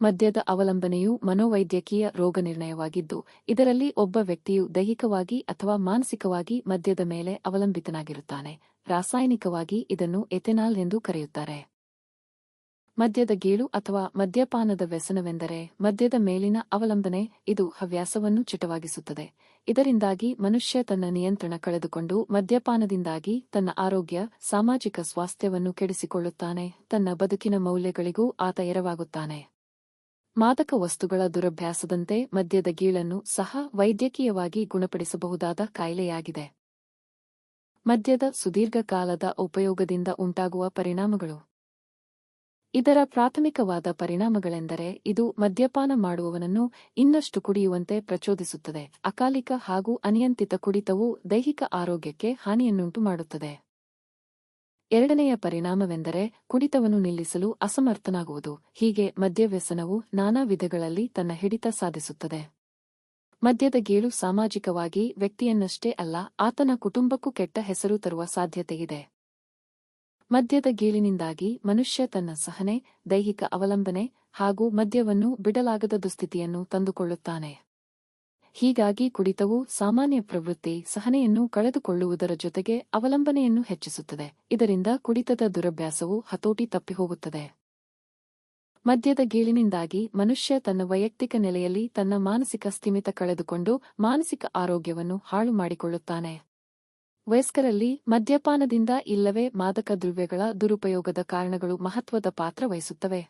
ಮದ್ಯದ ಅವಲಂಬನೆಯು ಮನೋವೈದ್ಯಕೀಯ ರೋಗನಿರ್ಣಯವಾಗಿದ್ದು ಇದರಲ್ಲಿ ಒಬ್ಬ ವ್ಯಕ್ತಿಯು ದೈಹಿಕವಾಗಿ ಅಥವಾ ಮಾನಸಿಕವಾಗಿ ಮದ್ಯದ ಮೇಲೆ ಅವಲಂಬಿತನಾಗಿರುತ್ತಾನೆ. ರಾಸಾಯನಿಕವಾಗಿ ಇದನ್ನು ಎಥೆನಾಲ್ ಎಂದು ಕರೆಯುತ್ತಾರೆ. ಮದ್ಯದ ಗೀಳು ಅಥವಾ ಮದ್ಯಪಾನದ ವ್ಯಸನವೆಂದರೆ ಮದ್ಯದ ಮೇಲಿನ ಅವಲಂಬನೆ ಇದು ಹವ್ಯಾಸವನ್ನು ಚಿಟವಾಗಿಸುತ್ತದೆ. ಇದರಿಂದಾಗಿ ಮನುಷ್ಯ ತನ್ನ ನಿಯಂತ್ರಣ ಕಳೆದುಕೊಂಡು ಮದ್ಯಪಾನದಿಂದಾಗಿ ತನ್ನ ಆರೋಗ್ಯ, ಸಾಮಾಜಿಕ ಸ್ವಾಸ್ಥ್ಯವನ್ನು ಕೆಡಿಸಿಕೊಳ್ಳುತ್ತಾನೆ, ತನ್ನ ಬದುಕಿನ ಮೌಲ್ಯಗಳಿಗೂ ಆತ ಎರವಾಗುತ್ತಾನೆ. ಮಾದಕ ವಸ್ತುಗಳ ದುರಭ್ಯಾಸದಂತೆ ಮದ್ಯದ ಗೀಳನ್ನು ಸಹ ವೈದ್ಯಕೀಯವಾಗಿ ಗುಣಪಡಿಸಬಹುದಾದ ಕಾಯಿಲೆಯಾಗಿದೆ. ಮದ್ಯದ ಸುದೀರ್ಘಕಾಲದ ಉಪಯೋಗದಿಂದ ಉಂಟಾಗುವ ಪರಿಣಾಮಗಳು ಇದರ ಪ್ರಾಥಮಿಕವಾದ ಪರಿಣಾಮಗಳೆಂದರೆ ಇದು ಮದ್ಯಪಾನ ಮಾಡುವವನನ್ನು ಇನ್ನಷ್ಟು ಕುಡಿಯುವಂತೆ ಪ್ರಚೋದಿಸುತ್ತದೆ. ಅಕಾಲಿಕ ಹಾಗೂ ಅನಿಯಂತ್ರಿತ ಕುಡಿತವು ದೈಹಿಕ ಆರೋಗ್ಯಕ್ಕೆ ಹಾನಿಯನ್ನುಂಟು ಮಾಡುತ್ತದೆ. ಎರಡನೆಯ ಪರಿಣಾಮವೆಂದರೆ ಕುಡಿತವನ್ನು ನಿಲ್ಲಿಸಲು ಅಸಮರ್ಥನಾಗುವುದು. ಹೀಗೆ ಮದ್ಯವ್ಯಸನವು ನಾನಾ ವಿಧಗಳಲ್ಲಿ ತನ್ನ ಹಿಡಿತ ಸಾಧಿಸುತ್ತದೆ. ಮದ್ಯದ ಗೇಳು ಸಾಮಾಜಿಕವಾಗಿ ವ್ಯಕ್ತಿಯನ್ನಷ್ಟೇ ಅಲ್ಲ, ಆತನ ಕುಟುಂಬಕ್ಕೂ ಕೆಟ್ಟ ಹೆಸರು ತರುವ ಸಾಧ್ಯತೆಯಿದೆ. ಮದ್ಯದ ಗೀಳಿನಿಂದಾಗಿ ಮನುಷ್ಯ ತನ್ನ ಸಹನೆ, ದೈಹಿಕ ಅವಲಂಬನೆ ಹಾಗೂ ಮದ್ಯವನ್ನು ಬಿಡಲಾಗದ ದುಸ್ಥಿತಿಯನ್ನು ತಂದುಕೊಳ್ಳುತ್ತಾನೆ. ಹೀಗಾಗಿ ಕುಡಿತವು ಸಾಮಾನ್ಯ ಪ್ರವೃತ್ತಿ ಸಹನೆಯನ್ನು ಕಳೆದುಕೊಳ್ಳುವುದರ ಜೊತೆಗೆ ಅವಲಂಬನೆಯನ್ನು ಹೆಚ್ಚಿಸುತ್ತದೆ. ಇದರಿಂದ ಕುಡಿತದ ದುರಭ್ಯಾಸವು ಹತೋಟಿ ತಪ್ಪಿಹೋಗುತ್ತದೆ. ಮದ್ಯದ ಗೀಳಿನಿಂದಾಗಿ ಮನುಷ್ಯ ತನ್ನ ವೈಯಕ್ತಿಕ ನೆಲೆಯಲ್ಲಿ ತನ್ನ ಮಾನಸಿಕ ಸ್ಥಿಮಿತ ಕಳೆದುಕೊಂಡು ಮಾನಸಿಕ ಆರೋಗ್ಯವನ್ನು ಹಾಳು ಮಾಡಿಕೊಳ್ಳುತ್ತಾನೆ ವಯಸ್ಕರಲ್ಲಿ ಮದ್ಯಪಾನದಿಂದ ಇಲ್ಲವೇ ಮಾದಕ ದ್ರವ್ಯಗಳ ದುರುಪಯೋಗದ ಕಾರಣಗಳು ಮಹತ್ವದ ಪಾತ್ರ ವಹಿಸುತ್ತವೆ.